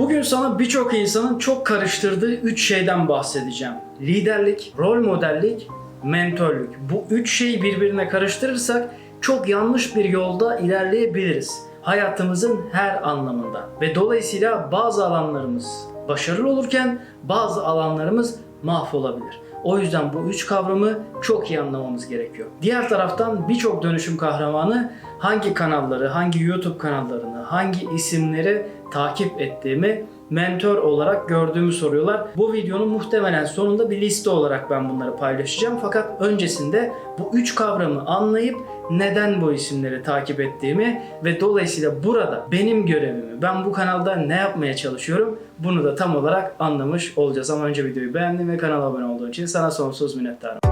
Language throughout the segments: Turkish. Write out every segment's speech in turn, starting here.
Bugün sana birçok insanın çok karıştırdığı 3 şeyden bahsedeceğim. Liderlik, rol modellik, mentörlük. Bu üç şeyi birbirine karıştırırsak çok yanlış bir yolda ilerleyebiliriz. Hayatımızın her anlamında. Ve dolayısıyla bazı alanlarımız başarılı olurken bazı alanlarımız mahvolabilir. O yüzden bu üç kavramı çok iyi anlamamız gerekiyor. Diğer taraftan birçok dönüşüm kahramanı hangi kanalları, hangi YouTube kanallarını, hangi isimleri takip ettiğimi mentor olarak gördüğümü soruyorlar. Bu videonun muhtemelen sonunda bir liste olarak ben bunları paylaşacağım. Fakat öncesinde bu üç kavramı anlayıp neden bu isimleri takip ettiğimi ve dolayısıyla burada benim görevimi, ben bu kanalda ne yapmaya çalışıyorum bunu da tam olarak anlamış olacağız. Ama önce videoyu beğendin ve kanala abone olduğun için sana sonsuz minnettarım.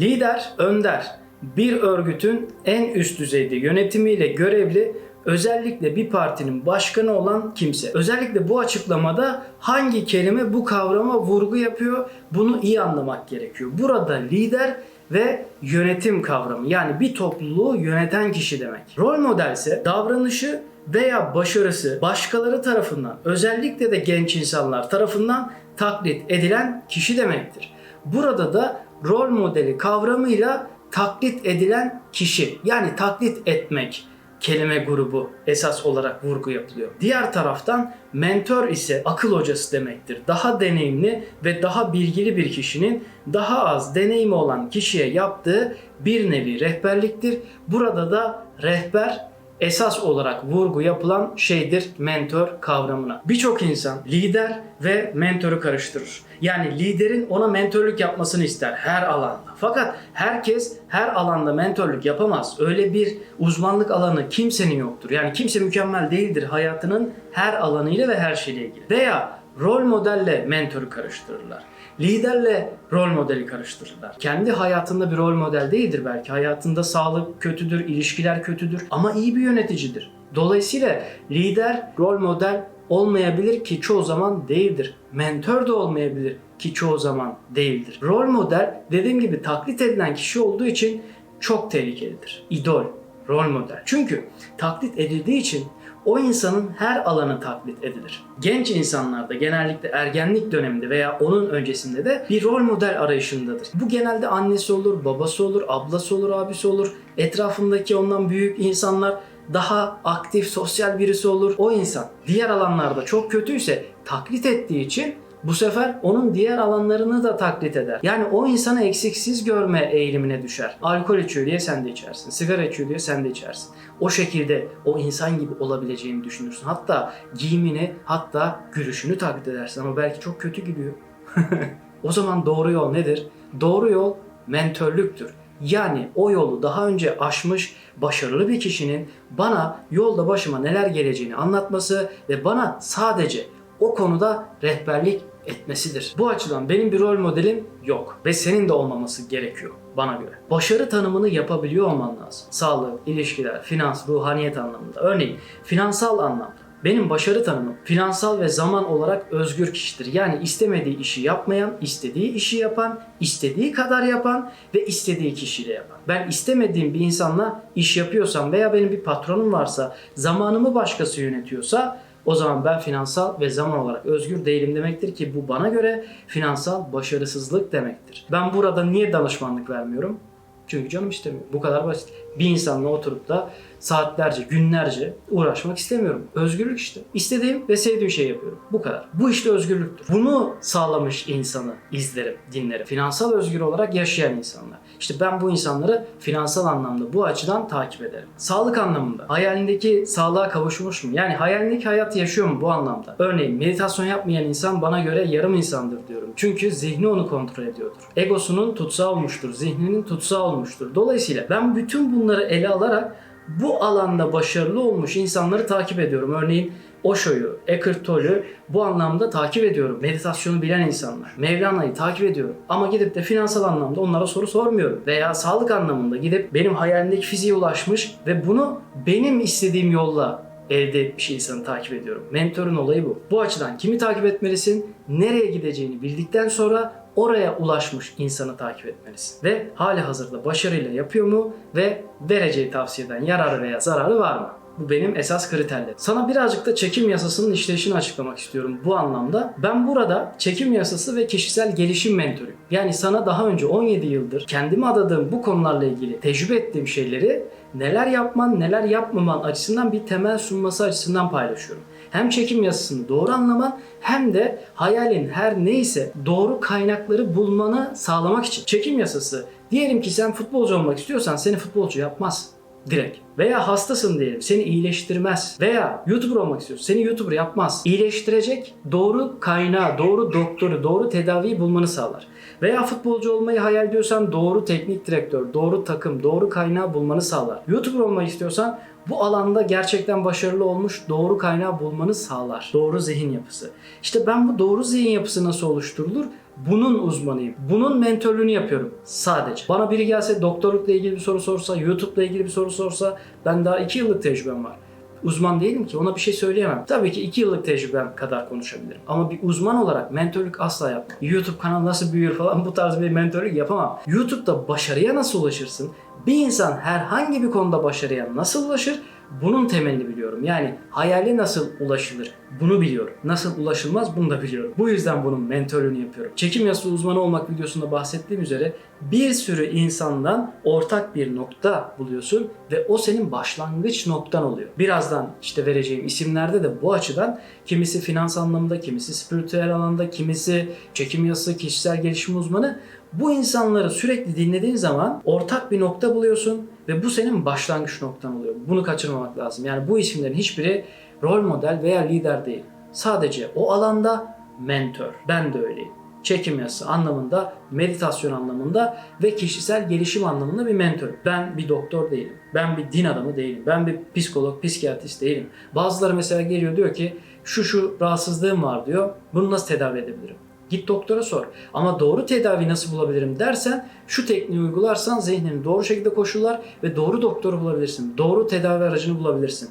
Lider, önder bir örgütün en üst düzeyde yönetimiyle görevli özellikle bir partinin başkanı olan kimse. Özellikle bu açıklamada hangi kelime bu kavrama vurgu yapıyor bunu iyi anlamak gerekiyor. Burada lider ve yönetim kavramı yani bir topluluğu yöneten kişi demek. Rol model ise davranışı veya başarısı başkaları tarafından özellikle de genç insanlar tarafından taklit edilen kişi demektir. Burada da rol modeli kavramıyla taklit edilen kişi yani taklit etmek kelime grubu esas olarak vurgu yapılıyor. Diğer taraftan mentor ise akıl hocası demektir. Daha deneyimli ve daha bilgili bir kişinin daha az deneyimi olan kişiye yaptığı bir nevi rehberliktir. Burada da rehber esas olarak vurgu yapılan şeydir mentor kavramına. Birçok insan lider ve mentoru karıştırır. Yani liderin ona mentorluk yapmasını ister her alanda. Fakat herkes her alanda mentorluk yapamaz. Öyle bir uzmanlık alanı kimsenin yoktur. Yani kimse mükemmel değildir hayatının her alanıyla ve her şeyle ilgili. Veya rol modelle mentoru karıştırırlar. Liderle rol modeli karıştırırlar. Kendi hayatında bir rol model değildir belki. Hayatında sağlık kötüdür, ilişkiler kötüdür ama iyi bir yöneticidir. Dolayısıyla lider rol model olmayabilir ki çoğu zaman değildir. Mentor da olmayabilir ki çoğu zaman değildir. Rol model dediğim gibi taklit edilen kişi olduğu için çok tehlikelidir. İdol, rol model. Çünkü taklit edildiği için o insanın her alanı taklit edilir. Genç insanlarda genellikle ergenlik döneminde veya onun öncesinde de bir rol model arayışındadır. Bu genelde annesi olur, babası olur, ablası olur, abisi olur. Etrafındaki ondan büyük insanlar daha aktif, sosyal birisi olur. O insan diğer alanlarda çok kötüyse taklit ettiği için bu sefer onun diğer alanlarını da taklit eder. Yani o insanı eksiksiz görme eğilimine düşer. Alkol içiyor diye sen de içersin. Sigara içiyor diye sen de içersin. O şekilde o insan gibi olabileceğini düşünürsün. Hatta giyimini, hatta gülüşünü taklit edersin ama belki çok kötü gidiyor. o zaman doğru yol nedir? Doğru yol mentörlüktür. Yani o yolu daha önce aşmış başarılı bir kişinin bana yolda başıma neler geleceğini anlatması ve bana sadece o konuda rehberlik etmesidir. Bu açıdan benim bir rol modelim yok ve senin de olmaması gerekiyor bana göre. Başarı tanımını yapabiliyor olman lazım. Sağlık, ilişkiler, finans, ruhaniyet anlamında. Örneğin finansal anlamda. Benim başarı tanımım finansal ve zaman olarak özgür kişidir. Yani istemediği işi yapmayan, istediği işi yapan, istediği kadar yapan ve istediği kişiyle yapan. Ben istemediğim bir insanla iş yapıyorsam veya benim bir patronum varsa, zamanımı başkası yönetiyorsa o zaman ben finansal ve zaman olarak özgür değilim demektir ki bu bana göre finansal başarısızlık demektir. Ben burada niye danışmanlık vermiyorum? Çünkü canım istemiyor. Bu kadar basit. Bir insanla oturup da saatlerce, günlerce uğraşmak istemiyorum. Özgürlük işte. İstediğim ve sevdiğim şeyi yapıyorum. Bu kadar. Bu işte özgürlüktür. Bunu sağlamış insanı izlerim, dinlerim. Finansal özgür olarak yaşayan insanlar. İşte ben bu insanları finansal anlamda bu açıdan takip ederim. Sağlık anlamında hayalindeki sağlığa kavuşmuş mu? Yani hayalindeki hayat yaşıyor mu bu anlamda? Örneğin meditasyon yapmayan insan bana göre yarım insandır diyorum. Çünkü zihni onu kontrol ediyordur. Egosunun tutsağı olmuştur. Zihninin tutsağı olmuştur. Dolayısıyla ben bütün bunları ele alarak bu alanda başarılı olmuş insanları takip ediyorum. Örneğin Osho'yu, Eckhart Tolle'ü bu anlamda takip ediyorum. Meditasyonu bilen insanlar. Mevlana'yı takip ediyorum. Ama gidip de finansal anlamda onlara soru sormuyorum. Veya sağlık anlamında gidip benim hayalimdeki fiziğe ulaşmış ve bunu benim istediğim yolla elde etmiş insanı takip ediyorum. Mentorun olayı bu. Bu açıdan kimi takip etmelisin, nereye gideceğini bildikten sonra oraya ulaşmış insanı takip etmelisin. Ve hali hazırda başarıyla yapıyor mu ve vereceği tavsiyeden yararı veya zararı var mı? Bu benim esas kriterlerim. Sana birazcık da çekim yasasının işleyişini açıklamak istiyorum bu anlamda. Ben burada çekim yasası ve kişisel gelişim mentörüyüm. Yani sana daha önce 17 yıldır kendime adadığım bu konularla ilgili tecrübe ettiğim şeyleri neler yapman, neler yapmaman açısından bir temel sunması açısından paylaşıyorum. Hem çekim yasasını doğru anlaman hem de hayalin her neyse doğru kaynakları bulmanı sağlamak için. Çekim yasası diyelim ki sen futbolcu olmak istiyorsan seni futbolcu yapmaz direkt. Veya hastasın diyelim seni iyileştirmez. Veya YouTuber olmak istiyorsun seni YouTuber yapmaz. İyileştirecek doğru kaynağı, doğru doktoru, doğru tedaviyi bulmanı sağlar. Veya futbolcu olmayı hayal ediyorsan doğru teknik direktör, doğru takım, doğru kaynağı bulmanı sağlar. YouTuber olmayı istiyorsan bu alanda gerçekten başarılı olmuş doğru kaynağı bulmanı sağlar. Doğru zihin yapısı. İşte ben bu doğru zihin yapısı nasıl oluşturulur? Bunun uzmanıyım. Bunun mentörlüğünü yapıyorum sadece. Bana biri gelse doktorlukla ilgili bir soru sorsa, YouTube'la ilgili bir soru sorsa ben daha 2 yıllık tecrübem var. Uzman değilim ki ona bir şey söyleyemem. Tabii ki 2 yıllık tecrübem kadar konuşabilirim. Ama bir uzman olarak mentörlük asla yapmam. YouTube kanalı nasıl büyür falan bu tarz bir mentörlük yapamam. YouTube'da başarıya nasıl ulaşırsın? Bir insan herhangi bir konuda başarıya nasıl ulaşır? Bunun temelini biliyorum. Yani hayale nasıl ulaşılır? Bunu biliyorum. Nasıl ulaşılmaz bunu da biliyorum. Bu yüzden bunun mentörlüğünü yapıyorum. Çekim yasası uzmanı olmak videosunda bahsettiğim üzere bir sürü insandan ortak bir nokta buluyorsun ve o senin başlangıç noktan oluyor. Birazdan işte vereceğim isimlerde de bu açıdan kimisi finans anlamında, kimisi spiritüel alanda, kimisi çekim yasası, kişisel gelişim uzmanı bu insanları sürekli dinlediğin zaman ortak bir nokta buluyorsun ve bu senin başlangıç noktan oluyor. Bunu kaçırmamak lazım. Yani bu isimlerin hiçbiri rol model veya lider değil. Sadece o alanda mentor. Ben de öyleyim. Çekim yasası anlamında, meditasyon anlamında ve kişisel gelişim anlamında bir mentor. Ben bir doktor değilim. Ben bir din adamı değilim. Ben bir psikolog, psikiyatrist değilim. Bazıları mesela geliyor diyor ki şu şu rahatsızlığım var diyor. Bunu nasıl tedavi edebilirim? Git doktora sor. Ama doğru tedavi nasıl bulabilirim dersen şu tekniği uygularsan zihnini doğru şekilde koşullar ve doğru doktoru bulabilirsin. Doğru tedavi aracını bulabilirsin.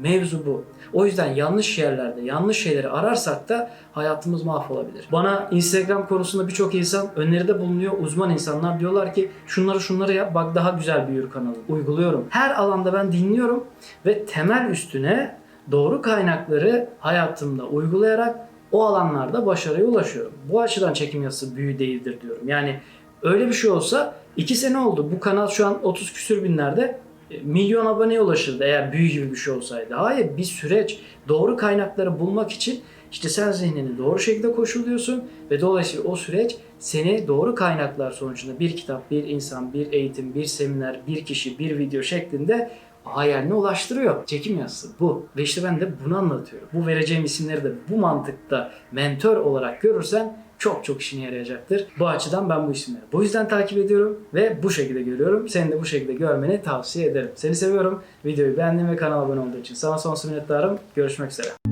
Mevzu bu. O yüzden yanlış yerlerde yanlış şeyleri ararsak da hayatımız mahvolabilir. Bana Instagram konusunda birçok insan öneride bulunuyor. Uzman insanlar diyorlar ki şunları şunları yap bak daha güzel büyür kanalı. Uyguluyorum. Her alanda ben dinliyorum ve temel üstüne doğru kaynakları hayatımda uygulayarak o alanlarda başarıya ulaşıyorum. Bu açıdan çekim yasası büyü değildir diyorum. Yani öyle bir şey olsa 2 sene oldu. Bu kanal şu an 30 küsür binlerde e, milyon aboneye ulaşırdı eğer büyü gibi bir şey olsaydı. Hayır bir süreç doğru kaynakları bulmak için işte sen zihnini doğru şekilde koşuluyorsun ve dolayısıyla o süreç seni doğru kaynaklar sonucunda bir kitap, bir insan, bir eğitim, bir seminer, bir kişi, bir video şeklinde hayaline ulaştırıyor. Çekim yasası bu. Ve işte ben de bunu anlatıyorum. Bu vereceğim isimleri de bu mantıkta mentor olarak görürsen çok çok işine yarayacaktır. Bu açıdan ben bu isimleri bu yüzden takip ediyorum ve bu şekilde görüyorum. Seni de bu şekilde görmeni tavsiye ederim. Seni seviyorum. Videoyu beğendiğin ve kanala abone olduğu için sana sonsuz minnettarım. Görüşmek üzere.